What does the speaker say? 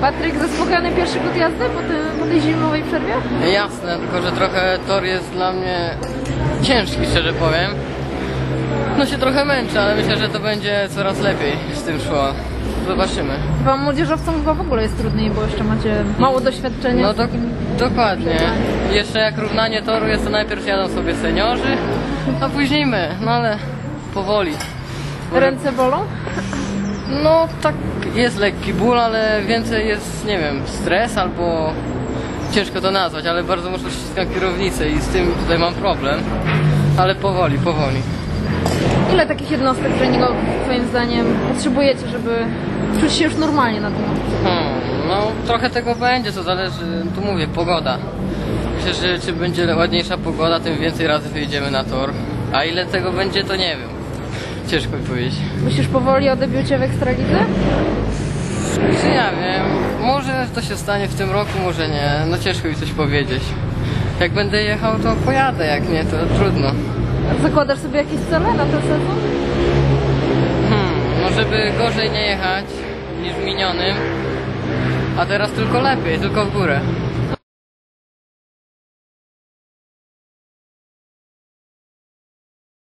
Patryk, zaspokojony pierwszy krót jazdy po, tym, po tej zimowej przerwie? Jasne, tylko że trochę tor jest dla mnie ciężki, szczerze powiem. No się trochę męczę, ale myślę, że to będzie coraz lepiej z tym szło. Zobaczymy. Wam młodzieżowcom chyba w ogóle jest trudniej, bo jeszcze macie mało doświadczenia. No do, dokładnie. Jeszcze jak równanie toru jest, to najpierw jadą sobie seniorzy, a później my. No ale powoli. Ręce bolą? No tak jest lekki ból, ale więcej jest, nie wiem, stres albo ciężko to nazwać, ale bardzo mocno ściskam kierownicę i z tym tutaj mam problem. Ale powoli, powoli. Ile takich jednostek treningowych twoim zdaniem potrzebujecie, żeby czuć się już normalnie na tym? Hmm, no trochę tego będzie, to zależy, tu mówię, pogoda. Myślę, że czy będzie ładniejsza pogoda, tym więcej razy wyjdziemy na tor. A ile tego będzie, to nie wiem. Ciężko mi powiedzieć. Myślisz powoli o debiucie w Ekstralidze? Czy ja wiem, może to się stanie w tym roku, może nie. No ciężko mi coś powiedzieć. Jak będę jechał, to pojadę, jak nie, to trudno. Zakładasz sobie jakieś cele na ten sezon? Hmm, no żeby gorzej nie jechać niż w minionym, a teraz tylko lepiej, tylko w górę.